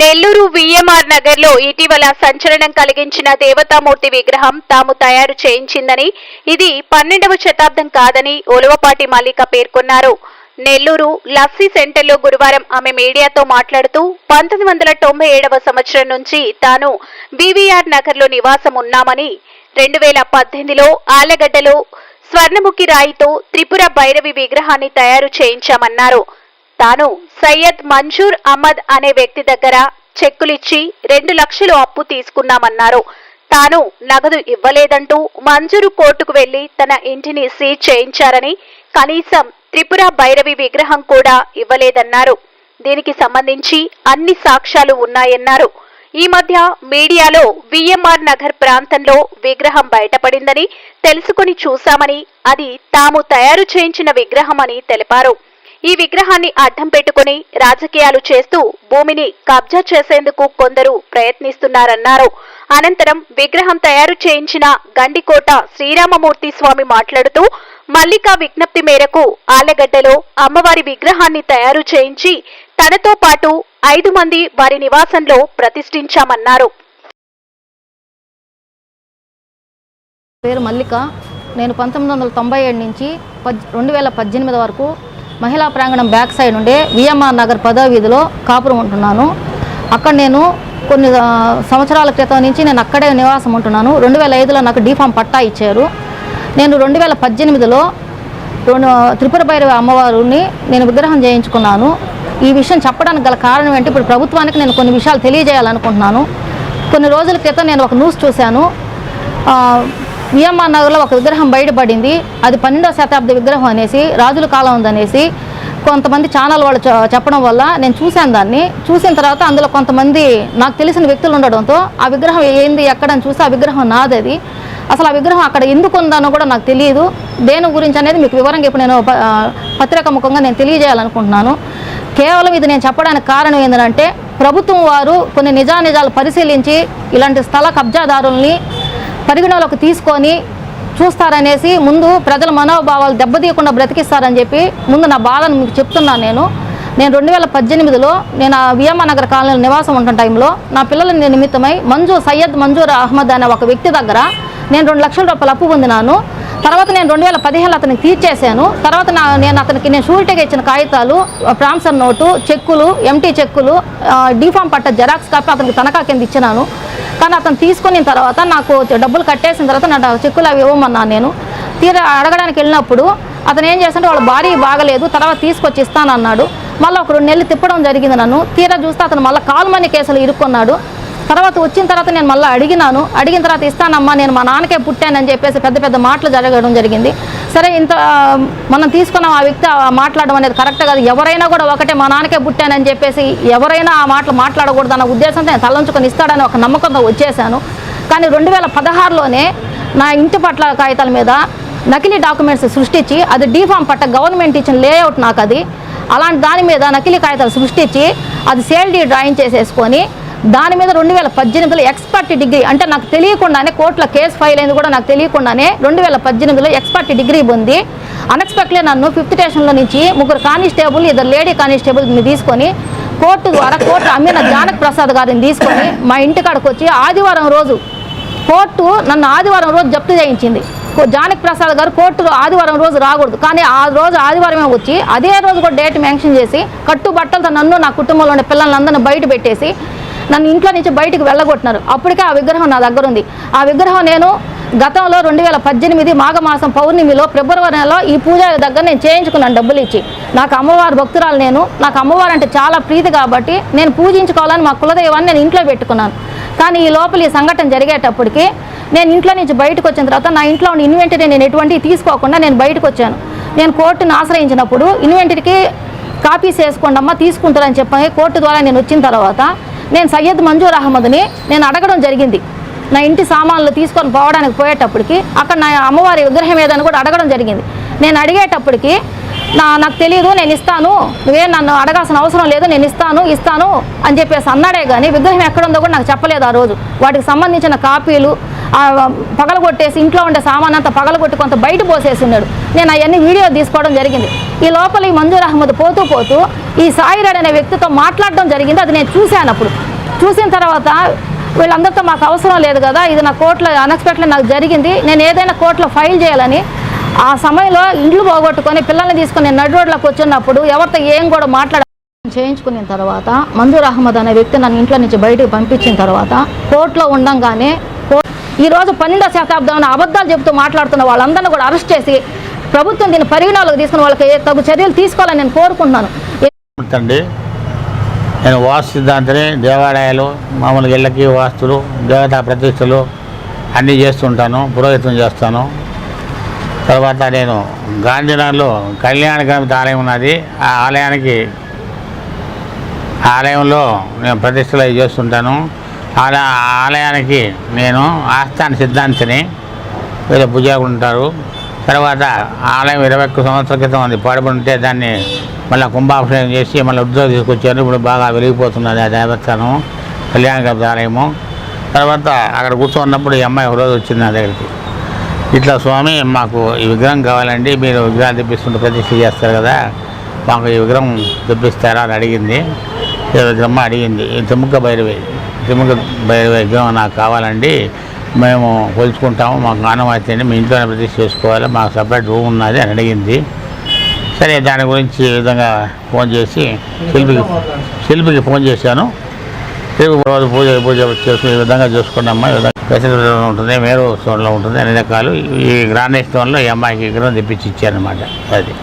Nellore VMR నగర్లో ఇటీవల సంచలనం కలిగించిన దేవతామూర్తి విగ్రహం తాము తయారు చేయించిందని ఇది పన్నెండవ శతాబ్దం కాదని ఒలవపాటి మల్లిక పేర్కొన్నారు. నెల్లూరు లస్సీ సెంటర్లో గురువారం ఆమె మీడియాతో మాట్లాడుతూ పంతొమ్మిది వందల తొంభై ఏడవ సంవత్సరం నుంచి తాను వివిఆర్ నగర్లో నివాసం ఉన్నామని రెండు వేల పద్దెనిమిదిలో ఆలగడ్డలో స్వర్ణముఖి రాయితో త్రిపుర భైరవి విగ్రహాన్ని తయారు చేయించామన్నారు. తాను సయ్యద్ మంజూర్ అహ్మద్ అనే వ్యక్తి దగ్గర చెక్కులిచ్చి రెండు లక్షలు అప్పు తీసుకున్నామన్నారు. తాను నగదు ఇవ్వలేదంటూ మంజూరు కోర్టుకు వెళ్ళి తన ఇంటిని సీజ్ చేయించారని కనీసం త్రిపుర భైరవి విగ్రహం కూడా ఇవ్వలేదన్నారు. దీనికి సంబంధించి అన్ని సాక్ష్యాలు ఉన్నాయన్నారు. ఈ మధ్య మీడియాలో విఎంఆర్ నగర్ ప్రాంతంలో విగ్రహం బయటపడిందని తెలుసుకుని చూశామని అది తాము తయారు చేయించిన విగ్రహమని తెలిపారు. ఈ విగ్రహాన్ని అడ్డం పెట్టుకుని రాజకీయాలు చేస్తూ భూమిని కబ్జా చేసేందుకు కొందరు ప్రయత్నిస్తున్నారన్నారు. అనంతరం విగ్రహం తయారు చేయించిన గండికోట శ్రీరామమూర్తి స్వామి మాట్లాడుతూ మల్లిక విజ్ఞప్తి మేరకు ఆలగడ్డలో అమ్మవారి విగ్రహాన్ని తయారు చేయించి తనతో పాటు ఐదు మంది వారి నివాసంలో ప్రతిష్ఠించామన్నారు. పేరు మల్లిక. నేను పంతొమ్మిది వందల తొంభై ఏడు నుంచి పద్ రెండు వేల పద్దెనిమిది వరకు మహిళా ప్రాంగణం బ్యాక్ సైడ్ ఉండే విఎంఆర్ నగర్ పదో వీధిలో కాపురం ఉంటున్నాను. అక్కడ నేను కొన్ని సంవత్సరాల క్రితం నుంచి నేను అక్కడే నివాసం ఉంటున్నాను. రెండు వేల ఐదులో నాకు డీఫామ్ పట్టా ఇచ్చారు. నేను రెండు వేల పద్దెనిమిదిలో రెండు త్రిపుర భైరవి అమ్మవారిని నేను విగ్రహం చేయించుకున్నాను. ఈ విషయం చెప్పడానికి గల కారణం ఏంటి? ఇప్పుడు ప్రభుత్వానికి నేను కొన్ని విషయాలు తెలియజేయాలనుకుంటున్నాను. కొన్ని రోజుల క్రితం నేను ఒక న్యూస్ చూశాను. నియమా నగర్లో ఒక విగ్రహం బయటపడింది. అది పన్నెండవ శతాబ్ది విగ్రహం అనేసి రాజుల కాలం ఉందనేసి కొంతమంది ఛానల్ వాళ్ళు చెప్పడం వల్ల నేను చూశాను దాన్ని. చూసిన తర్వాత అందులో కొంతమంది నాకు తెలిసిన వ్యక్తులు ఉండడంతో ఆ విగ్రహం ఏంది ఎక్కడని చూసి ఆ విగ్రహం నాది అది. అసలు ఆ విగ్రహం అక్కడ ఎందుకు ఉందనో కూడా నాకు తెలియదు. దేని గురించి అనేది మీకు వివరంగా ఇప్పుడు నేను ప- ముఖంగా నేను తెలియజేయాలనుకుంటున్నాను. కేవలం ఇది నేను చెప్పడానికి కారణం ఏంటంటే ప్రభుత్వం వారు కొన్ని నిజానిజాలు పరిశీలించి ఇలాంటి స్థల కబ్జాదారుల్ని పరిగణలోకి తీసుకొని చూస్తారనేసి ముందు ప్రజల మనోభావాలు దెబ్బతీయకుండా బ్రతికిస్తారని చెప్పి ముందు నా బాధను మీకు చెప్తున్నాను నేను. నేను రెండు వేల పద్దెనిమిదిలో నేను ఆ నగర్ కాలనీలో నివాసం ఉంటున్న టైంలో నా పిల్లల నిమిత్తమై మంజూ సయ్యద్ మంజూర్ అహ్మద్ అనే ఒక వ్యక్తి దగ్గర నేను రెండు లక్షల రూపాయలు అప్పు పొందినాను. తర్వాత నేను రెండు వేల పదిహేను అతనికి తీర్చేశాను. తర్వాత నా నేను అతనికి నేను షూరిటీగా ఇచ్చిన కాగితాలు ప్రాంసర్ నోటు చెక్కులు ఎంటీ చెక్కులు డిఫామ్ పట్ట జెరాక్స్ కాపీ అతనికి తనఖా కింద ఇచ్చినాను. కానీ అతను తీసుకున్న తర్వాత నాకు డబ్బులు కట్టేసిన తర్వాత నా చెక్కులు అవి ఇవ్వమన్నాను నేను. తీరా అడగడానికి వెళ్ళినప్పుడు అతను ఏం చేస్తుంటే వాళ్ళ భారీ బాగలేదు తర్వాత తీసుకొచ్చి ఇస్తానన్నాడు మళ్ళీ ఒక రెండు నెలలు తిప్పడం జరిగింది నన్ను. తీరా చూస్తే అతను మళ్ళీ కాల్మనీ కేసులు ఇరుక్కున్నాడు. తర్వాత వచ్చిన తర్వాత నేను మళ్ళీ అడిగినాను. అడిగిన తర్వాత ఇస్తానమ్మా నేను మా నాన్నకే పుట్టానని చెప్పేసి పెద్ద పెద్ద మాటలు జరగడం జరిగింది. సరే ఇంత మనం తీసుకున్నాం ఆ వ్యక్తి మాట్లాడడం అనేది కరెక్ట్ కాదు. ఎవరైనా కూడా ఒకటే మా నాన్నకే పుట్టానని చెప్పేసి ఎవరైనా ఆ మాటలు మాట్లాడకూడదు అన్న ఉద్దేశంతో నేను తలంచుకొని ఇస్తాడని ఒక నమ్మకంతో వచ్చేసాను. కానీ రెండు వేల పదహారులోనే నా ఇంటి పట్ల కాగితాల మీద నకిలీ డాక్యుమెంట్స్ సృష్టించి అది డీఫామ్ పట్ట గవర్నమెంట్ ఇచ్చిన లేఅవుట్ నాకు అది. అలాంటి దాని మీద నకిలీ కాగితాలు సృష్టించి అది సేల్ డీ డ్రాయింగ్ చేసేసుకొని దాని మీద రెండు వేల పద్దెనిమిదిలో ఎక్స్పర్ట్ డిగ్రీ అంటే నాకు తెలియకుండానే కోర్టులో కేసు ఫైల్ అయింది కూడా నాకు తెలియకుండానే రెండు వేల పద్దెనిమిదిలో ఎక్స్పర్ట్ డిగ్రీ పొంది అన్ఎక్స్పెక్ట్లీ నన్ను ఫిఫ్త్ స్టేషన్లో నుంచి ముగ్గురు కానిస్టేబుల్ ఇద్దరు లేడీ కానిస్టేబుల్ని తీసుకొని కోర్టు ద్వారా కోర్టు అమ్మిన జానక్ ప్రసాద్ గారిని తీసుకొని మా ఇంటికాడకు వచ్చి ఆదివారం రోజు కోర్టు నన్ను ఆదివారం రోజు జప్తు చేయించింది. జానక్ ప్రసాద్ గారు కోర్టు ఆదివారం రోజు రాకూడదు. కానీ ఆ రోజు ఆదివారమే వచ్చి అదే రోజు కూడా డేట్ మెన్షన్ చేసి కట్టు బట్టలతో నన్ను నా కుటుంబంలో ఉండే పిల్లలందరినీ బయట పెట్టేసి నన్ను ఇంట్లో నుంచి బయటికి వెళ్ళగొట్టినారు. అప్పటికే ఆ విగ్రహం నా దగ్గర ఉంది. ఆ విగ్రహం నేను గతంలో రెండు వేల పద్దెనిమిది మాఘమాసం పౌర్ణమిలో ఫిబ్రవరి నెలలో ఈ పూజారి దగ్గర నేను చేయించుకున్నాను డబ్బులు ఇచ్చి. నాకు అమ్మవారి భక్తురాలు నేను. నాకు అమ్మవారు అంటే చాలా ప్రీతి కాబట్టి నేను పూజించుకోవాలని మా కులదైవాన్ని నేను ఇంట్లో పెట్టుకున్నాను. కానీ ఈ లోపల ఈ సంఘటన జరిగేటప్పటికి నేను ఇంట్లో నుంచి బయటకు వచ్చిన తర్వాత నా ఇంట్లో ఉన్న ఇన్వెంటరీ నేను ఎటువంటి తీసుకోకుండా నేను బయటకు వచ్చాను. నేను కోర్టును ఆశ్రయించినప్పుడు ఇన్వెంటరీకి కాపీస్ వేసుకోండి అమ్మ తీసుకుంటారని చెప్పి కోర్టు ద్వారా నేను వచ్చిన తర్వాత నేను సయ్యద్ మంజూర్ అహ్మద్ని నేను అడగడం జరిగింది. నా ఇంటి సామాన్లు తీసుకొని పోవడానికి పోయేటప్పటికి అక్కడ నా అమ్మవారి విగ్రహం ఏదని కూడా అడగడం జరిగింది. నేను అడిగేటప్పటికి నా నాకు తెలియదు నేను ఇస్తాను నువ్వేం నన్ను అడగాల్సిన అవసరం లేదు నేను ఇస్తాను ఇస్తాను అని చెప్పేసి అన్నాడే కానీ విగ్రహం ఎక్కడ ఉందో కూడా నాకు చెప్పలేదు ఆ రోజు. వాటికి సంబంధించిన కాపీలు పగలగొట్టేసి ఇంట్లో ఉండే సామాన్ అంతా పగలగొట్టి కొంత బయట పోసేసి ఉన్నాడు నేను అవన్నీ వీడియో తీసుకోవడం జరిగింది. ఈ లోపల ఈ మంజూర్ అహ్మద్ పోతూ పోతూ ఈ సాయిరాడ్ అనే వ్యక్తితో మాట్లాడడం జరిగింది. అది నేను చూశాను అప్పుడు. చూసిన తర్వాత వీళ్ళందరితో మాకు అవసరం లేదు కదా ఇది నా కోర్టులో అన్ఎక్స్పెక్టెడ్ నాకు జరిగింది. నేను ఏదైనా కోర్టులో ఫైల్ చేయాలని ఆ సమయంలో ఇండ్లు పోగొట్టుకొని పిల్లల్ని తీసుకొని నేను నడు రోడ్లోకి వచ్చినప్పుడు ఎవరితో ఏం కూడా మాట్లాడ చేయించుకున్న తర్వాత మంజూర్ అహ్మద్ అనే వ్యక్తి నన్ను ఇంట్లో నుంచి బయటకు పంపించిన తర్వాత కోర్టులో ఉండంగానే ఈరోజు ఈ రోజు పన్నెండో శతాబ్దంలో అబద్ధాలు చెబుతూ మాట్లాడుతున్న వాళ్ళందరినీ కూడా అరెస్ట్ చేసి ప్రభుత్వం దీన్ని పరిగణలోకి తీసుకుని వాళ్ళకి తగు చర్యలు తీసుకోవాలని నేను కోరుకుంటున్నాను. అండి నేను వాస్తు సిద్ధాంతిని దేవాలయాలు మామూలుగా ఇళ్ళకి వాస్తులు దేవతా ప్రతిష్టలు అన్నీ చేస్తుంటాను పురోహితం చేస్తాను. తర్వాత నేను గాంధీనగర్లో కళ్యాణ గణపతి ఆలయం ఉన్నది. ఆ ఆలయానికి ఆ ఆలయంలో నేను ప్రతిష్టలు అవి చేస్తుంటాను. అలా ఆలయానికి నేను ఆస్థాన సిద్ధాంతిని వీళ్ళ పూజారులు ఉంటారు తర్వాత ఆలయం ఇరవై ఒక్క సంవత్సరాల క్రితం అది పాడుబడి దాన్ని మళ్ళీ కుంభాభిషేకం చేసి మళ్ళీ ఉద్యోగం తీసుకొచ్చారు. ఇప్పుడు బాగా వెలిగిపోతున్నది ఆ దేవస్థానం కళ్యాణ ఆలయము. తర్వాత అక్కడ కూర్చున్నప్పుడు ఈ అమ్మాయి ఒక రోజు వచ్చింది నా దగ్గరికి. ఇట్లా స్వామి మాకు ఈ విగ్రహం కావాలండి మీరు విగ్రహాలు తెప్పిస్తుంటే ప్రతిష్ఠ చేస్తారు కదా మాకు ఈ విగ్రహం తెప్పిస్తారా అని అడిగింది. ఈ విగ్రహం అడిగింది. ఈ తిముక భైరవి. తిముక విగ్రహం నాకు కావాలండి మేము కొలుచుకుంటాము మాకు గానం అండి మీ ఇంట్లోనే ప్రతిష్ట చేసుకోవాలి మాకు సపరేట్ రూమ్ ఉన్నది అని అడిగింది. సరే దాని గురించి ఈ విధంగా ఫోన్ చేసి శిల్పికి శిల్పికి ఫోన్ చేశాను. రేపు రోజు పూజ పూజ చేసుకుని ఈ విధంగా చూసుకున్నాం ఈ విధంగా పెసరలో ఉంటుంది మేరు స్టోన్లో ఉంటుంది అన్ని రకాలు. ఈ గ్రానైట్ స్టోన్లో ఈ అమ్మాయికి విగ్రహం తెప్పించి ఇచ్చారనమాట అది.